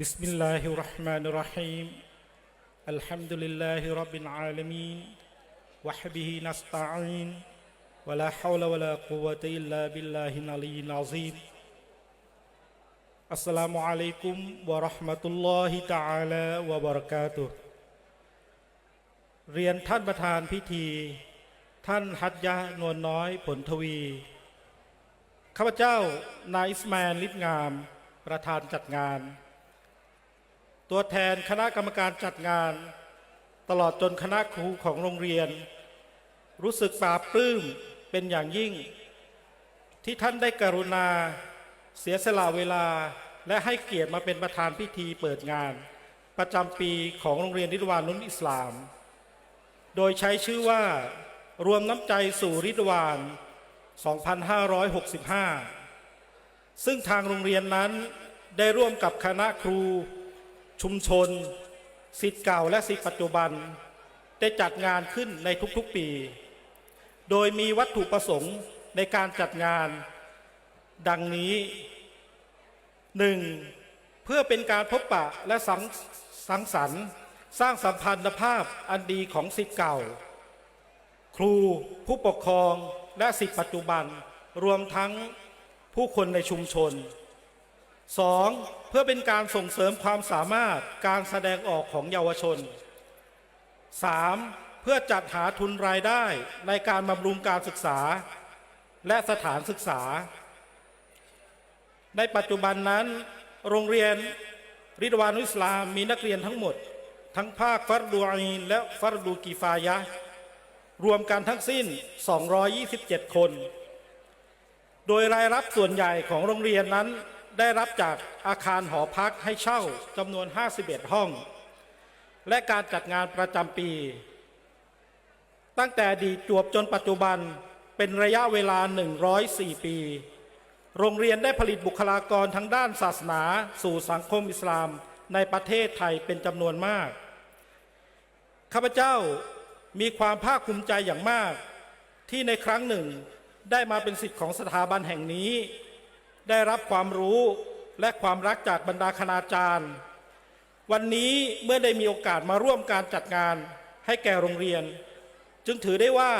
بسم الله الرحمن الرحيم الحمد لله رب العالمين وحبه نستعين ولا حول ولا قوة إلا بالله العلي العظيم السلام عليكم ورحمة الله تعالى وبركاته เรียนท่านประธานพิธี ท่านฮัตยะนวลน้อยผลทวี ข้าพเจ้านายอิสมาอิลลิบงาม ประธานจัดงาน ตัวแทนคณะกรรมการจัดงาน ตลอดจนคณะครูของโรงเรียน รู้สึกปลาบปลื้มเป็นอย่างยิ่ง ที่ท่านได้กรุณา เสียสละเวลาและให้เกียรติมาเป็นประธานพิธีเปิดงาน ประจำปีของโรงเรียนริดวานุนอิสลาม โดยใช้ชื่อว่ารวมน้ำใจสู่ริดวาน 2565 ซึ่งทางโรงเรียนนั้นได้ร่วมกับคณะครู ชุมชนสิทธิ์เก่าและสิทธิ์ปัจจุบัน ได้จัดงานขึ้นในทุกๆปี โดยมีวัตถุประสงค์ในการจัดงาน ดังนี้ 1. เพื่อเป็นการพบปะและสังสังสรรค์ สร้างสัมพันธภาพอันดีของสิทธิ์เก่า ครูผู้ปกครองและสิทธิปัจจุบัน รวมทั้งผู้คนในชุมชน 2. เพื่อเป็นการส่งเสริมความสามารถการแสดงออกของเยาวชน 3. เพื่อจัดหาทุนรายได้ในการบำรุงการศึกษา และสถานศึกษา ในปัจจุบันนั้น โรงเรียนริดวานุอิสลามมีนักเรียนทั้งหมด ทั้งภาคฟัรดูอีนและฟัรดูกีฟายะ รวมกันทั้งสิ้น 227 คน โดยรายรับส่วนใหญ่ของโรงเรียนนั้น ได้รับจากอาคารหอพักให้เช่าจำนวน 51 ห้อง และการจัดงานประจำปี ตั้งแต่ดีตจวบจนปัจจุบันเป็นระยะเวลา 104 ปี โรงเรียนได้ผลิตบุคลากรทั้งด้านศาสนา สู่สังคมอิสลามในประเทศไทยเป็นจำนวนมาก ข้าพเจ้ามีความภาคภูมิใจอย่างมาก ที่ในครั้งหนึ่งได้มาเป็นสิทธิ์ของสถาบันแห่งนี้ ได้รับความรู้และความรักจากบรรดาคณาจารย์ วันนี้เมื่อได้มีโอกาสมาร่วมการจัดงานให้แก่โรงเรียน จึงถือได้ว่า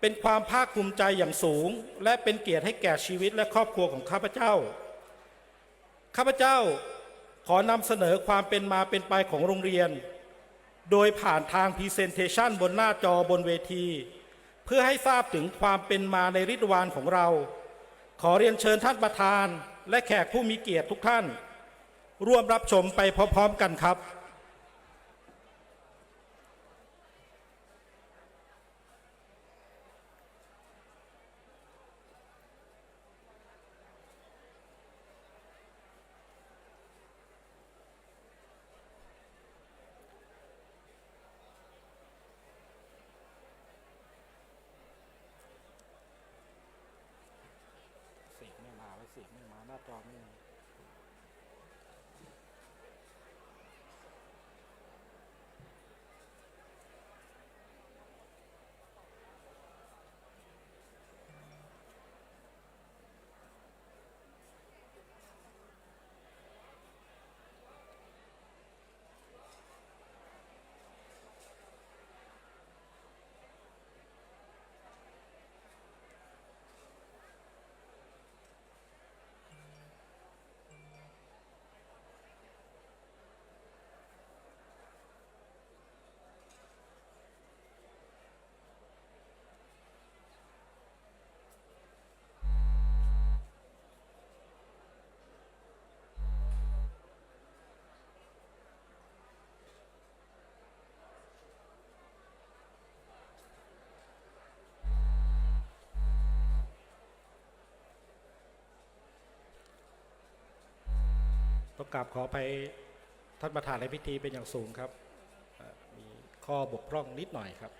เป็นความภาคภูมิใจอย่างสูง และเป็นเกียรติให้แก่ชีวิตและครอบครัวของข้าพเจ้า ข้าพเจ้าขอนำเสนอความเป็นมาเป็นไปของโรงเรียน โดยผ่านทางพรีเซนเทชันบนหน้าจอบนเวที เพื่อให้ทราบถึงความเป็นมาในริดวานของเรา ขอเรียนเชิญท่านประธาน และแขกผู้มีเกียรติทุกท่าน ร่วมรับชมไปพร้อมๆกันครับ เสียงไม่มาไว้เสี ยงไม่มาหน้า ต้องกราบขอไปท่านประธานในพิธีเป็นอย่างสูงครับ มีข้อบกพร่องนิดหน่อยครับ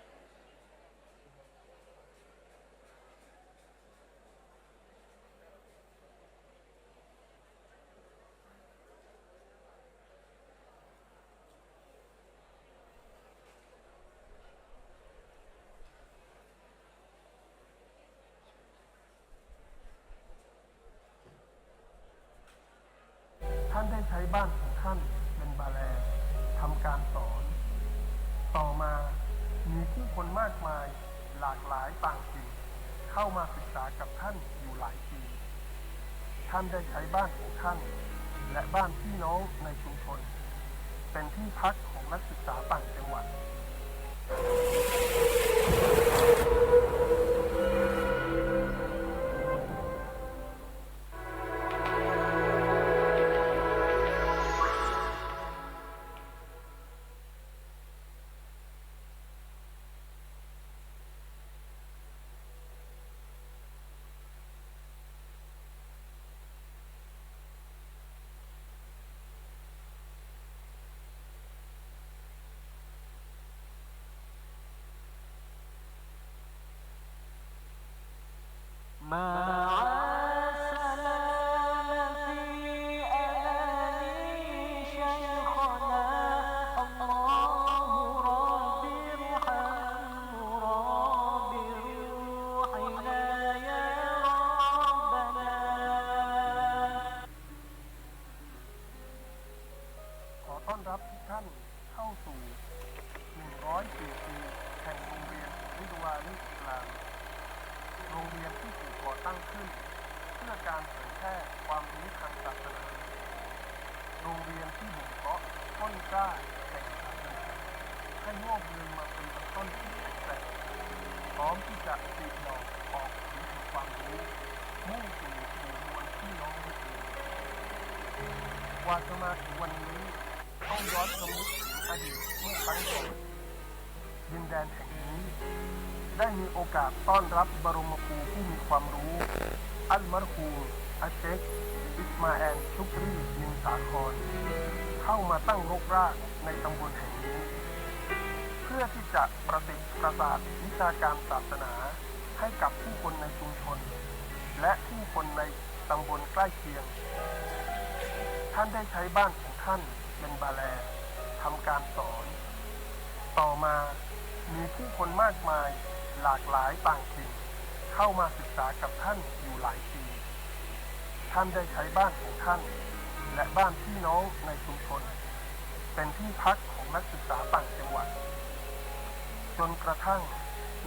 บ้านของท่านเป็นบาแลทำการสอน ต่อมามีผู้คนมากมายหลากหลายต่างถิ่นเข้ามาศึกษากับท่านอยู่หลายปี ท่านได้ใช้บ้านของท่าน และบ้านพี่น้องในชุมชน เป็นที่พักของนักศึกษาต่างจังหวัด My. ต้นกล้าแห่งศาสนาให้งอกเงยมาเป็นต้นที่แข็งแกร่งพร้อมที่จะปลีกดอกออกผลแห่งความรู้มุ่งสู่หมู่มวลพี่น้องมุสลิมกว่าจะมาถึงวันนี้ต้องย้อนรำลึกถึงอดีตเมื่อครั้งก่อนดินแดนแห่งนี้ ได้มีโอกาสต้อนรับบรมครูผู้มีความรู้ อัลมารคูอาเจกอิสมาแอนชุกรีมินสาคร เข้ามาตั้งรกรากในตำบลแห่งนี้ เพื่อที่จะประสิทธิ์ประสาทวิชาการศาสนาให้กับผู้คนในชุมชน และผู้คนในตำบลใกล้เคียง ท่านได้ใช้บ้านของท่านเป็นบาแลทำการสอน ต่อมามีผู้คนมากมายหลากหลายต่างถิ่นเข้ามาศึกษากับท่านอยู่หลายปี ท่านได้ใช้บ้านของท่าน และบ้านพี่น้องในชุมชน เป็นที่พักของนักศึกษาต่างจังหวัด จนกระทั่ง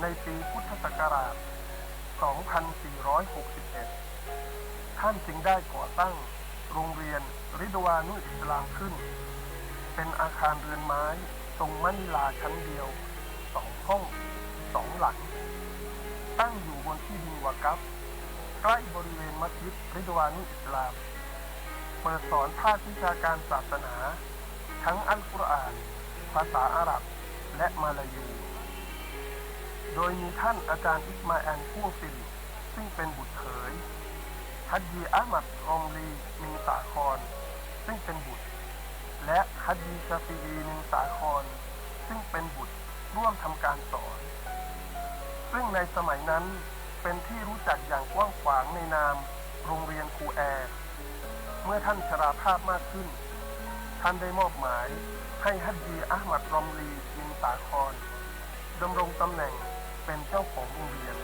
ในปีพุทธศักราช 2461 ท่านจึงได้ก่อตั้งโรงเรียนริดวานุอิสลามขึ้น เป็นอาคารเรือนไม้ทรงมะนิลาชั้นเดียวสองห้องสองหลัง ตั้งอยู่บนที่ดินวากัฟใกล้บริเวณมัสยิดริดวานุอิสลาม เปิดสอนภาควิชาการศาสนา ทั้งอัลกุรอาน ภาษาอาหรับ และมาลายู โดยมีท่านอาจารย์อิสมาแอนพ่วงฟิลซึ่งเป็นบุตรเขยฮัจยีอามัดรอมลีมินสาครซึ่งเป็นบุตร และฮัจยีชาฟีอีมินสาครซึ่งเป็นบุตรร่วมทำการสอน ซึ่งในสมัยนั้นเป็นที่รู้จักอย่างกว้างขวางในนาม โรงเรียนครูแอร์ มื่อท่านชราภาพมากขึ้น ท่านได้มอบหมายให้ฮัจยีอามัดรอมลีมินสาครดำรงตำแหน่งเป็นเจ้าของโรงเรียน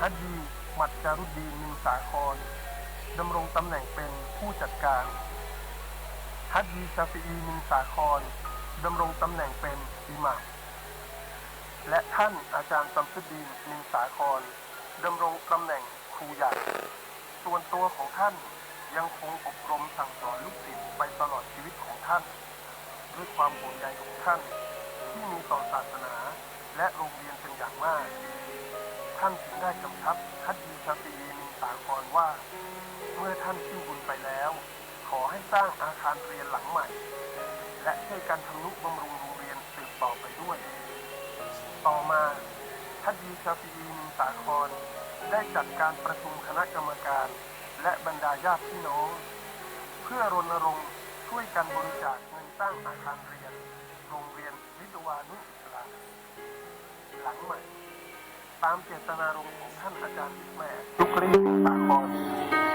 ฮัจยีมัดจารุดีมินสาครดำรงตำแหน่งเป็นผู้จัดการฮัจยีชาฟีอีมินสาครดำรงตำแหน่งเป็นอิหม่ามและท่านอาจารย์ซัมซุดดีนมินสาครดำรงตำแหน่งครูใหญ่ ส่วนตัวของท่าน ยังคงอบรมสั่งสอนลูกศิษย์ไปตลอดชีวิตของท่าน ด้วยความห่วงใยของท่าน ที่มีต่อศาสนาและโรงเรียนเป็นอย่างมาก ท่านจึงได้กำชับคัดยีชาฟีมินสาครว่า เมื่อท่านสิ้นบุญไปแล้ว ขอให้สร้างอาคารเรียนหลังใหม่ และช่วยกันทำนุบำรุงโรงเรียนสืบต่อไปด้วย ต่อมาคัดยีชาฟีมินสาครได้จัดการประชุมคณะกรรมการ และบรรดาญาติพี่น้อง เพื่อรณรงค์ช่วยกันบริจาคเงินสร้างอาคารเรียน โรงเรียนวิทวานุสลามหลังใหม่ ตามเจตนารมณ์ของท่านอาจารย์อิสมาแอลลุกรีสาคร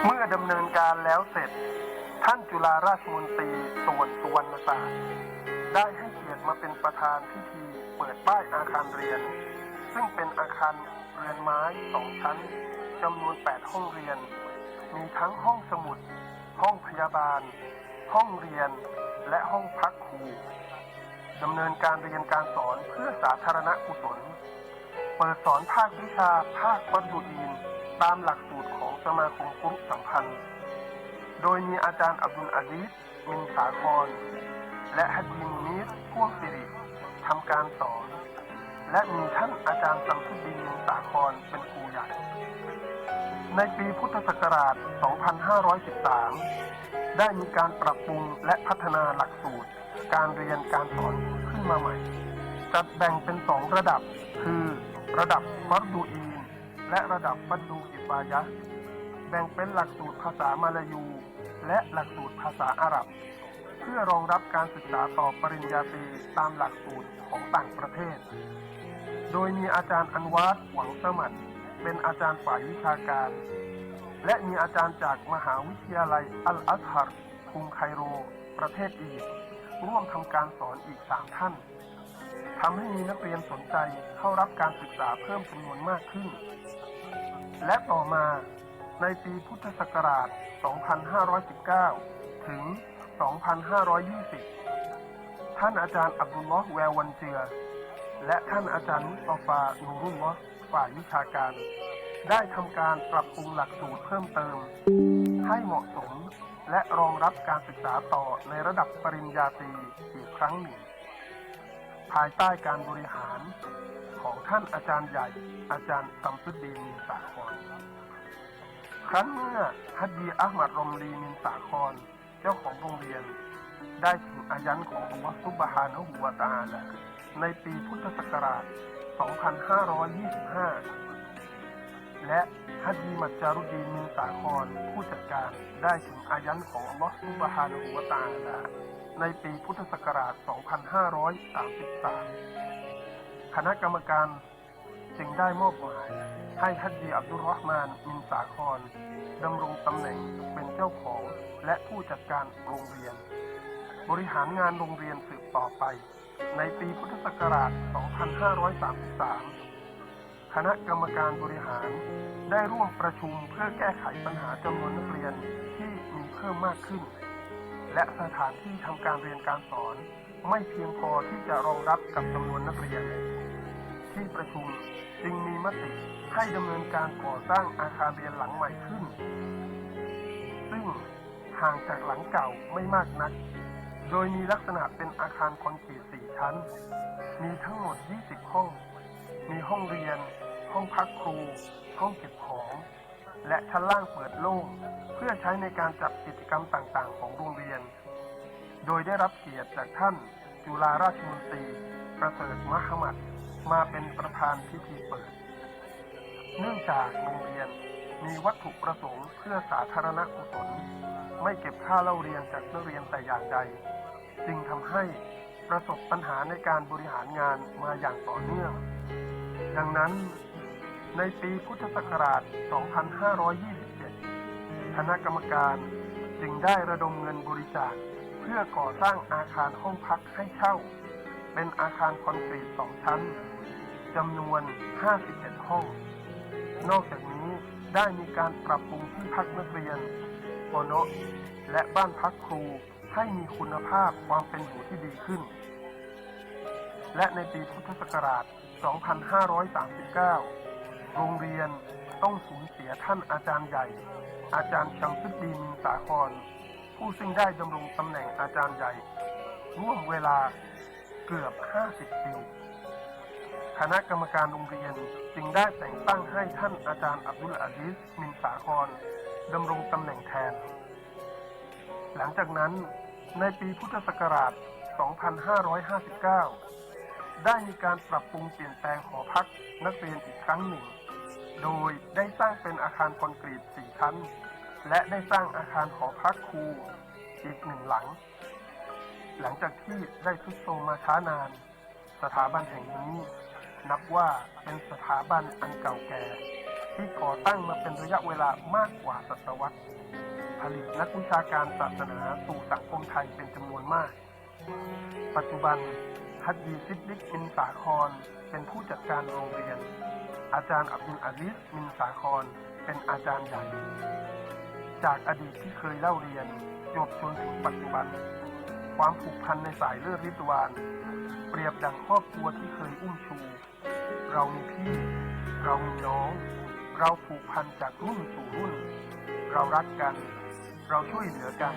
เมื่อดำเนินการแล้วเสร็จ ท่านจุฬาราชมนตรีส่วนสุวรรณศาสตร์ได้ให้เกียรติมาเป็นประธานพิธีเปิดป้ายอาคารเรียน ซึ่งเป็นอาคารเรือนไม้สองชั้นจำนวน 8 ห้องเรียน มีทั้งห้องสมุด ห้องพยาบาล ห้องเรียน และห้องพักครูดำเนินการเรียนการสอนเพื่อสาธารณกุศล เปิดสอนภาควิชาภาควัดดูอีนตามหลักสูตรของสมาคมกรุสัมพันธ์ โดยมีอาจารย์อับดุลอาซิสมินสาคร และฮัจญีมุนีสพ่วงสิริทำการสอน และมีท่านอาจารย์สัมพุดีนมินสาครเป็นครูใหญ่ ในปีพุทธศักราช 2513 ได้มีการปรับปรุงและพัฒนาหลักสูตร การเรียนการสอนขึ้นมาใหม่ จัดแบ่งเป็นสองระดับ คือระดับฟัรดูอีน และระดับฟัดดูกิฟายะ แบ่งเป็นหลักสูตรภาษามาลายู และหลักสูตรภาษาอาหรับ เพื่อรองรับการศึกษาต่อปริญญาตรีตามหลักสูตรของต่างประเทศ โดยมีอาจารย์อันวาดหวังสมัติ เป็นอาจารย์ฝ่ายวิชาการ และมีอาจารย์จากมหาวิทยาลัยอัลอัซฮัรกรุงไคโร ประเทศอียิปต์ร่วมทำการสอนอีกสามท่านทำให้มีนักเรียนสนใจเข้ารับการศึกษาเพิ่มจำนวนมากขึ้น และต่อมาในปีพุทธศักราช 2519 ถึง 2520 ท่านอาจารย์อับดุลลอฮ์แวววันเจือ และท่านอาจารย์มุสตอฟานูรุลลอฮ์ ฝ่ายวิชาการ ได้ทำการปรับปรุงหลักสูตรเพิ่มเติม ให้เหมาะสมและรองรับการศึกษาต่อในระดับปริญญาตรีอีกครั้งหนึ่ง ภายใต้การบริหารของท่านอาจารย์ใหญ่อาจารย์ตัมสุดดีนมีสาคร ครั้นเมื่อฮัดดีอัลมัดรอมลีมินสาคร เจ้าของโรงเรียน ได้ถึงอายันของอัลลอฮฺซุบฮานะฮูวตาลในปีพุทธศักราช 2525 และฮัดดีมัจจารุดีนมินสาครผู้จัดการได้ถึงอายันของอัลลอฮฺซุบฮานะฮูวะตาลาในปีพุทธศักราช 2533 คณะกรรมการจึงได้มอบหมายให้ฮัจญีอับดุลรอฮ์มานมินสาครดำรงตำแหน่งเป็นเจ้าของและผู้จัดการโรงเรียน บริหารงานโรงเรียนสืบต่อไป ในปีพุทธศักราช 2533 คณะกรรมการบริหารได้ร่วมประชุมเพื่อแก้ไขปัญหาจำนวนนักเรียนที่มีเพิ่มมากขึ้น และสถานที่ทำการเรียนการสอน ไม่เพียงพอที่จะรองรับกับจำนวนนักเรียน ที่ประชุมจึงมีมติให้ดำเนินการก่อสร้างอาคารเรียนหลังใหม่ขึ้น ซึ่งห่างจากหลังเก่าไม่มากนัก โดยมีลักษณะเป็นอาคารคอนกรีต ชั้น มีทั้งหมด 20 ห้อง มีห้องเรียน ห้องพักครู ห้องเก็บของ และชั้นล่างเปิดโล่งเพื่อใช้ในการจัดกิจกรรมต่างๆ ของโรงเรียน โดยได้รับเกียรติจากท่าน จุฬาราชมนตรี ประเสริฐมหมัดมาเป็นประธานพิธีเปิด เนื่องจากโรงเรียนมีวัตถุประสงค์เพื่อสาธารณกุศล ไม่เก็บค่าเล่าเรียนจากนักเรียนแต่อย่างใด จึงทำให้ ประสบปัญหาในการบริหารงานมาอย่างต่อเนื่อง ดังนั้นในปีพุทธศักราช 2527 คณะกรรมการจึงได้ระดมเงินบริจาคเพื่อก่อสร้างอาคารห้องพักให้เช่า เป็นอาคารคอนกรีตสองชั้นจำนวน 51 ห้อง นอกจากนี้ได้มีการปรับปรุงที่พักนักเรียนโอโนะและบ้านพักครู ให้มีคุณภาพความเป็นอยู่ที่ดีขึ้น และในปีพุทธศักราช 2539 โรงเรียนต้องสูญเสียท่านอาจารย์ใหญ่ อาจารย์ชัมสุดดีมินสาคร ผู้ซึ่งได้ดำรงตำแหน่งอาจารย์ใหญ่ ร่วมเวลาเกือบ 50 ปี คณะกรรมการโรงเรียนจึงได้แต่งตั้งให้ท่านอาจารย์อับดุลอาซิสมินสาครดำรงตำแหน่งแทน หลังจากนั้นในปีพุทธศักราช 2559 ได้มีการปรับปรุงเปลี่ยนแปลงหอพักนักเรียนอีกครั้งหนึ่ง โดยได้สร้างเป็นอาคารคอนกรีต 4 ชั้น และได้สร้างอาคารหอพักครูอีกหนึ่งหลัง หลังจากที่ได้ทุดโทรมมาช้านาน สถาบันแห่งนี้นับว่าเป็นสถาบันอันเก่าแก่ ที่ก่อตั้งมาเป็นระยะเวลามากกว่าศตวรรษ ผลิตนักวิชาการศาสนาสู่สังคมไทยเป็นจำนวนมาก ปัจจุบันฮัดยีซิดดิกมินสาครเป็นผู้จัดการโรงเรียน อาจารย์อับดุลอาซิสมินสาครเป็นอาจารย์ใหญ่ จากอดีตที่เคยเล่าเรียนจบจนถึงปัจจุบัน ความผูกพันในสายเลือดริดวานเปรียบดังครอบครัวที่เคยอุ้มชู เรามีพี่ เรามีน้อง เราผูกพันจากรุ่นสู่รุ่น เรารักกัน เราช่วยเหลือกัน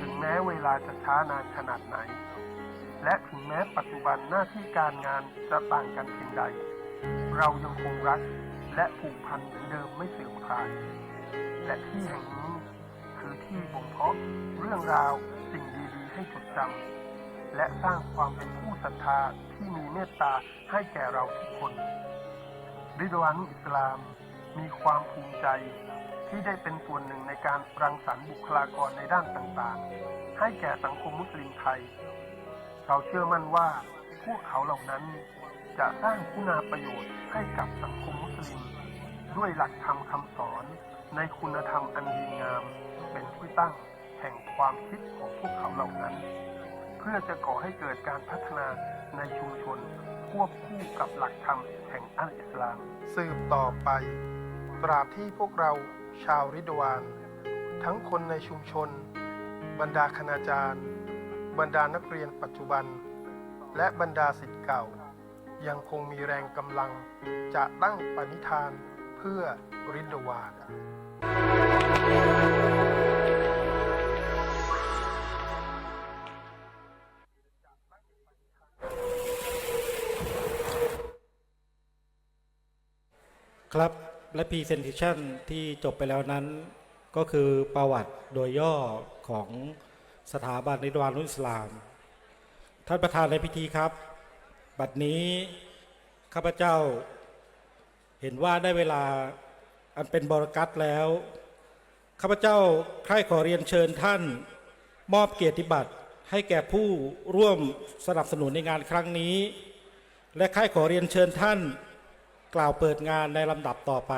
ถึงแม้เวลาจะช้านานขนาดไหน และถึงแม้ปัจจุบันหน้าที่การงานจะต่างกันเพียงใด เรายังคงรักและผูกพันเหมือนเดิมไม่เสื่อมคลาย และที่แห่งนี้คือที่บ่งเพาะเรื่องราวสิ่งดีๆให้จดจำและสร้างความเป็นผู้ศรัทธาที่มีเมตตาให้แก่เราทุกคนริดวานุอิสลามมีความภูมิใจ ที่ได้เป็นส่วนหนึ่งในการรังสรรค์บุคลากรในด้านต่างๆ ให้แก่สังคมมุสลิมไทย เราเชื่อมั่นว่าพวกเขาเหล่านั้นจะสร้างคุณาประโยชน์ให้กับสังคมมุสลิม ด้วยหลักธรรมคำสอนในคุณธรรมอันดีงาม เป็นที่ตั้งแห่งความคิดของพวกเขาเหล่านั้น เพื่อจะก่อให้เกิดการพัฒนาในชุมชนควบคู่กับหลักธรรมแห่งอัลอิสลาม สืบต่อไป ตราบที่พวกเรา ชาวริดวาน ทั้งคนในชุมชน บรรดาคณาจารย์ บรรดานักเรียนปัจจุบัน และบรรดาศิษย์เก่า ยังคงมีแรงกำลัง จะตั้งปณิธานเพื่อริดวานครับ และพรีเซน t ชันที่จบไปแล้วนั้น ก็คือประวัติโดยย่อของสถาบันนิดวานุอิสลาม ท่านประธานในพิธีครับ บัดนี้ข้าพเจ้าเห็นว่าได้เวลาอันเป็นบรกัตแล้ว ข้าพเจ้าใคร่ขอเรียนเชิญท่านมอบเกียรติบัตรให้แก่ผู้ร่วมสนับสนุนในงานครั้งนี้ และใคร่ขอเรียนเชิญท่าน กล่าวเปิดงานในลำดับต่อไป